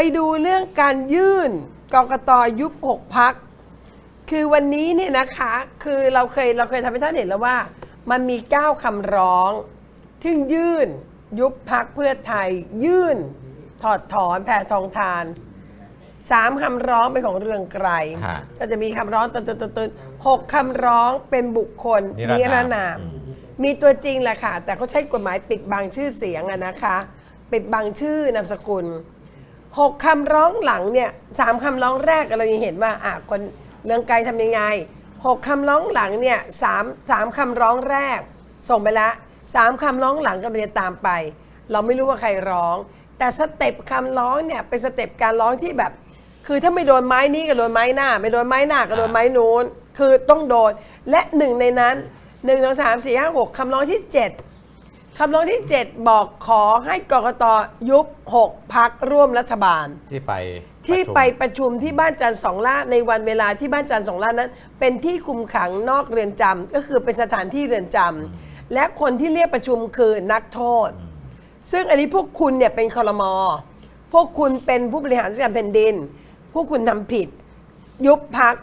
ไปดูเรื่องการยื่นกกตยุบหกพัก คือวันนี้เนี่ยนะคะ คือเราเคยเราเคยทำให้ท่านเห็นแล้วว่า มันมี 9คำร้องที่ยื่นยุบพักเพื่อไทย ยื่น ถอดถอนแพทองทานสามคำร้องเป็นของเรืองไกรฮะก็จะมีคำร้องตนตนตนหกคำร้องเป็นบุคคลนิรนามนาม มีตัวจริงแหละค่ะ แต่เขาใช้กฎหมายปิดบังชื่อเสียงอะนะคะ ปิดบังชื่อนามสกุล หกคำร้องหลังเนี่ยสามคำร้องแรกเรายังเห็นว่าอะคนเรื่องไกลทำยังไงหกคำร้องหลังเนี่ยสามสามคำร้องแรก ส่งไปละสามคำร้องหลังก็จะตามไป เราไม่รู้ว่าใครร้อง แต่สเต็ปคำร้องเนี่ยเป็นสเต็ปการร้องที่แบบ คือถ้าไม่โดนไม้นี้ก็โดนไม้หน้า ไม่โดนไม้หน้าก็โดนไม้นู้น คือต้องโดน และหนึ่งในนั้นหนึ่งสองสามสี่ห้าหกคำร้องที่เจ็ด คำร้องที่เจ็ดบอกขอให้กกตยุบหกพักร่วมรัฐบาล ที่ไปที่ระชุมไปประชุมที่บ้านจันทร์สองล่าในวันเวลาที่บ้านจันทร์สองล่านั้น เป็นที่คุมขังนอกเรือนจำก็คือเป็นสถานที่เรือนจำและคนที่เรียกประชุมคือนักโทษ ซึ่งอันนี้พวกคุณเนี่ยเป็นคอรมอพวกคุณเป็นผู้บริหารราชการแผ่นดิน พวกคุณทำผิด ยุบพัก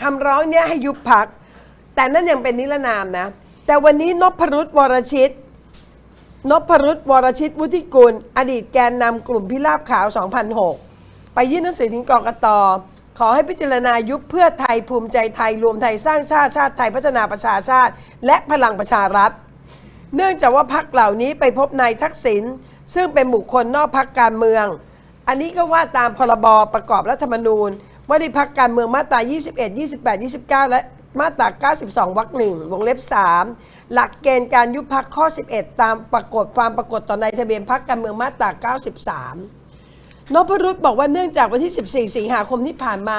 คำร้องเนี่ยให้ยุบพัก แต่นั่นยังเป็นนิรนามนะ แต่วันนี้นพรุษวรชิต นพรุษวรชิตวุฒิกุล อดีตแกนนำกลุ่มพิราบขาว 2006 ไปยื่นหนังสือถึงกกตขอให้พิจารณายุบเพื่อไทยภูมิใจไทยรวมไทยสร้างชาติชาติไทยพัฒนาประชาชาติ และพลังประชารัฐ เนื่องจากว่าพักเหล่านี้ไปพบนายทักษิณซึ่งเป็นบุคคลนอกพักการเมือง อันนี้ก็ว่าตามพรบประกอบรัฐธรรมนูญว่าด้วยพักการเมืองมาตรา 21 28 29 และมาตรา 92 วรรคหนึ่งวงเล็บ 3 หลักเกณฑ์การยุบพักข้อ 11 ตามปรากฏความปรากฏต่อในทะเบียนพักการเมืองมาตรา 93 นพรุษบอกว่าเนื่องจากวันที่ 14 สิงหาคมที่ผ่านมา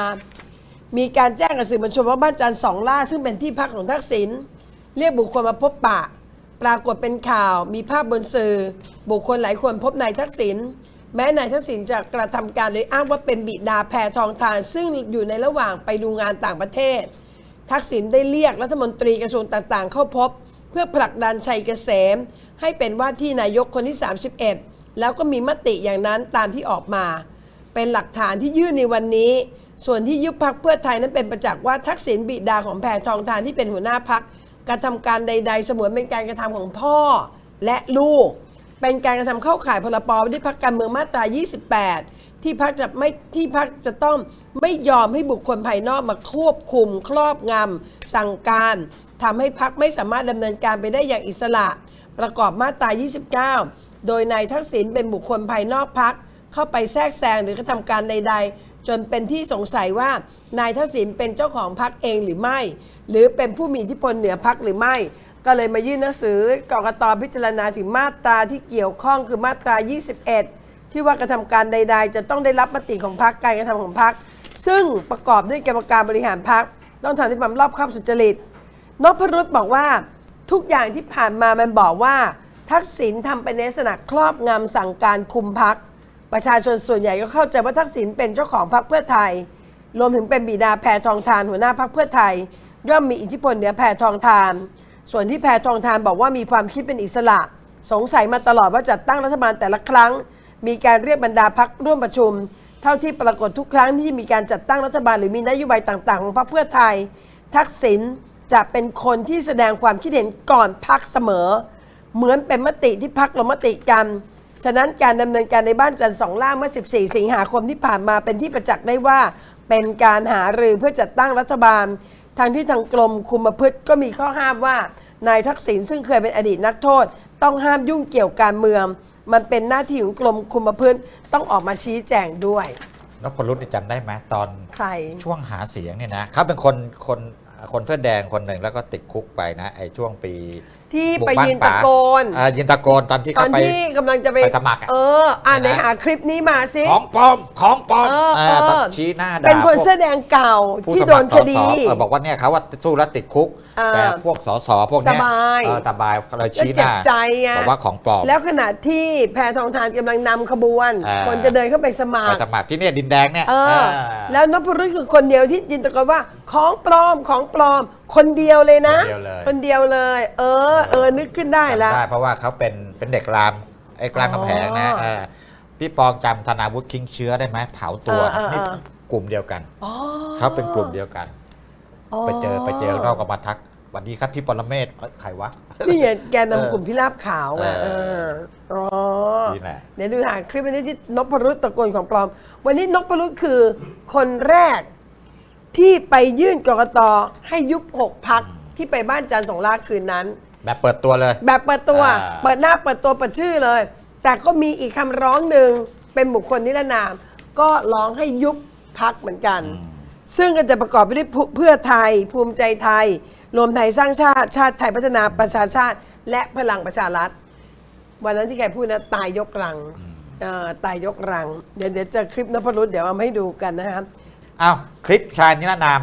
มีการแจ้งกับสื่อมวลชนว่าบ้านจันทร์สองล่า ซึ่งเป็นที่พักของทักษิณเรียกบุคคลมาพบปะ ปรากฏเป็นข่าวมีภาพบนสื่อ บุคคลหลายคนพบนายทักษิณแม้นายทักษิณจะกระทำการโดยอ้างว่าเป็นบิดาแพทองทาน ซึ่งอยู่ในระหว่างไปดูงานต่างประเทศ ทักษิณได้เรียกรัฐมนตรีกระทรวงต่างๆ เข้าพบ เพื่อผลักดันชัยเกษม ให้เป็นว่าที่นายกคนที่ 31 แล้วก็มีมติอย่างนั้นตามที่ออกมา เป็นหลักฐานที่ยื่นในวันนี้ ส่วนที่ยุบพักเพื่อไทยนั้นเป็นประจักษ์ว่าทักษิณบิดาของแพทองทานที่เป็นหัวหน้าพักกระทำการใด ๆ เสมือนเป็นการกระทำของพ่อและลูก เป็นการกระทำเข้าข่ายพรบว่พักการเมืองมาตรา 28 ที่พักจะไม่ที่พักจะต้องไม่ยอมให้บุคคลภายนอกมาควบคุม ครอบงำสั่งการ ทำให้พักไม่สามารถดำเนินการไปได้อย่างอิสระ ประกอบมาตรา 29 โดยนายทักษิณเป็นบุคคลภายนอกพักเข้าไปแทรกแซงหรือกระทำการใด ๆ จนเป็นที่สงสัยว่านายทักษิณเป็นเจ้าของพักเองหรือไม่ หรือเป็นผู้มีอิทธิพลเหนือพักหรือไม่ ก็เลยมายื่นหนังสือกรกตพิจารณาถึงมาตราที่เกี่ยวข้องคือมาตรา 21 ที่ว่ากระทำการใด ๆ จะต้องได้รับมติของพักการกระทำของพักซึ่งประกอบด้วยกรรมการบริหารพักต้องทำที่ความรอบคอบสุจริต นพรุษบอกว่าทุกอย่างที่ผ่านมามันบอกว่า ทักษิณทำไปในลักษณะครอบงำสั่งการคุมพัก ประชาชนส่วนใหญ่ก็เข้าใจว่าทักษิณเป็นเจ้าของพรรคเพื่อไทย รวมถึงเป็นบิดาแพรทองทานหัวหน้าพรรคเพื่อไทยย่อมมีอิทธิพลเหนือแพรทองทาน ส่วนที่แพรทองทานบอกว่ามีความคิดเป็นอิสระ สงสัยมาตลอดว่าจัดตั้งรัฐบาลแต่ละครั้ง มีการเรียกบรรดาพักร่วมประชุม เท่าที่ปรากฏทุกครั้งที่มีการจัดตั้งรัฐบาลหรือมีนโยบายต่าง ๆ ของพรรคเพื่อไทย ทักษิณ จะเป็นคนที่แสดงความคิดเห็นก่อนพักเสมอ เหมือนเป็นมติที่พักลงมติกัน ฉะนั้นการดำเนินการในบ้านจันทร์สองล่างเมื่อ 14 สิงหาคมที่ผ่านมาเป็นที่ประจักษ์ได้ว่า เป็นการหารือเพื่อจัดตั้งรัฐบาล ทางที่ทางกรมคุมประพฤติก็มีข้อห้ามว่านายทักษิณซึ่งเคยเป็นอดีตนักโทษ ต้องห้ามยุ่งเกี่ยวการเมือง มันเป็นหน้าที่ของกรมคุมประพฤติต้องออกมาชี้แจงด้วยนพรุษนี่จำได้ไหมตอนใครช่วงหาเสียงเนี่ยนะเขาเป็นคนคน คนเสื้อแดงคนหนึ่งแล้วก็ติดคุกไปนะไอ้ช่วงปี ที่บุกไปบ้านยืนตะโกนอ่ายืนตะโกนตอนที่ตอเขานไป ที่กำลังจะไปไปสมัครอะเออ อ่านเนี่ในยนะ หาคลิปนี้มาสิของปลอมของปลอม เออเออเออตอนชี้หน้าด่าเป็นคนพวกเสื้อแดงเก่าผู้ที่สโดมัรนสคดีสเออบอกว่าเนี่ยเขาว่าสู้แล้วติดคุก อ่าแต่พวกสสพวกเนี้ยสบายเออสบายเลยแล้วชี้หเจ็บน้าใจไงบอกว่าของปลอม แล้วขณะที่แพทองทานกำลังนำขบวน อ่า คนจะเดินเข้าไปสมัไปครสมัครที่เนี่ยดินแดงเนี่ยเออเออแล้วนพรุษคือคนเดียวที่ยินตะโกนว่าของปลอมของปลอม คนเดียวเลยนะ คนเดียวเลย คนเดียวเลย เออเออนึกขึ้นได้แล้วจำได้เพราะว่าเขาเป็นเป็นเด็กรามไอ้กลางกำแพงนะอ๋อเออพี่ปองจำธนาวุฒิคิงเชื้อได้ไหมเผาตัวเออเออนี่เออ กลุ่มเดียวกันอ๋อเขาเป็นกลุ่มเดียวกัน ไปเจอไปเจอข้างนอกก็มาทักสวัสดีครับพี่ปรเมศเอ้ยใครวะ นี่ไงแกเออนำกลุ่มพิราบขาวอะเอเออ ออ๋อ นี่แหละ เดี๋ยวดูหาคลิปอันนี้ที่นพรุษตะโกนของปลอม วันนี้นพรุษคือคนแรกที่ไปยื่นกกตให้ยุบหกพักที่ไปบ้านจันทร์สงล่าคืนนั้น แบบเปิดตัวเลย แบบเปิดตัว อ่า เปิดหน้าเปิดตัวเปิดชื่อเลย แต่ก็มีอีกคำร้องหนึ่งเป็นบุคคลนิรนาม ก็ร้องให้ยุบพักเหมือนกัน ซึ่งก็จะประกอบไปด้วยเพื่อไทย ภูมิใจไทย รวมไทยสร้างชาติ ชาติไทยพัฒนาประชาชาติ และพลังประชารัฐ วันนั้นที่แกพูดนะตายยกรังเอ่อตายยกรัง เดี๋ยวเดี๋ยวเจะคลิปนพรุษเดี๋ยวเอามาให้ดูกันนะครับ อ้าวคลิปชายนิรนาม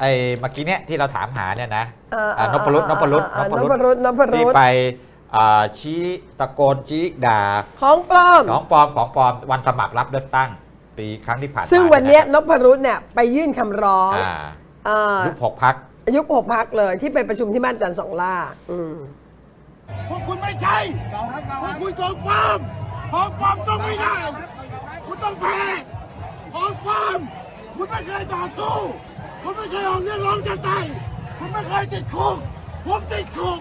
ไอ้เมื่อกี้เนี้ยที่เราถามหาเนี่ยนะเออเอออ่านพรุษนพรุษเออเออนพรุษนพรุษ ที่ไปอ่าชี้ตะโกนชี้ด่าของปลอม ของปลอมของปลอมวันสมัครรับเลือกตั้ง ปีครั้งที่ผ่านมาซึ่งวันเนี้ยะนพรุษเนี่ยไปยื่นคำร้องอ่าเอ่อยุบหกพัก ยุบหกพักเลยที่ไปประชุมที่บ้านจันทร์สองล่าอืม พวกคุณไม่ใช่พวกคุณของปลอมของปลอมต้องไม่ได้ คุณต้องแพ้ของปลอมคุณไม่เคยต่อสู้ คุณไม่เคยออกเรียกร้องจะตายคุณไม่เคยติดคุกผมติดคุก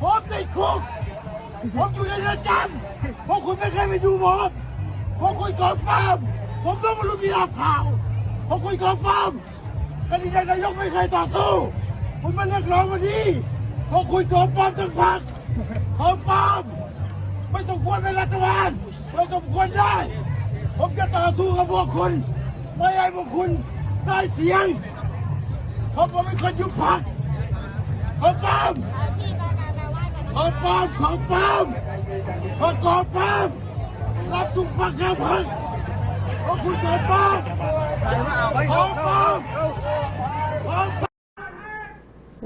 ผมติดคุกผมอยู่ในเรือนจำพวกคุณไม่เคยไปดูผมพวกคุณของปลอมผมต้องมารู้มีรับข่าวพวกคุณของปลอมคดีนายกไม่เคยต่อสู้คุณมาเรียกร้องวันนี้พวกคุณของปลอมทั้งพักของปลอมไม่ต้องควรเป็นรัฐบาลไม่ต้องควรได้ ผมจะต่อสู้กับพวกคุณ ไม่ให้พวกคุณ ได้เสียงเพราะผมเป็นคนยุบพักของปลอมของปลอมของปลอมของกองปลอมรับทุกพักข้าพักเพรคุณของปลอมของปลอมของปลอม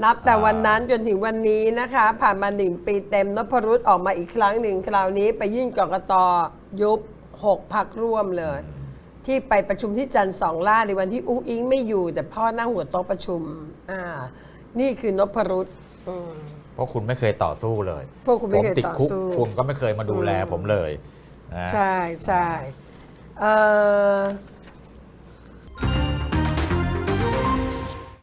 นับแต่วันนั้นจนถึงวันนี้นะคะ ผ่านมาหนึ่งปีเต็มนพรุษออกมาอีกครั้งหนึ่งคราวนี้ไปยื่นกรกตยุบหกพักร่วมเลย ที่ไปประชุมที่จันทร์สองล่าในวันที่อุ้งอิงไม่อยู่ แต่พ่อนั่งหัวโต๊ะประชุม อ่า นี่คือนพรุษอืม เพราะคุณไม่เคยต่อสู้เลยพวกคุณไม่เคยผมติดคุกต่อสู้คุณก็ไม่เคยมาดูแลผมเลยนะ ใช่ใช่เอ่อ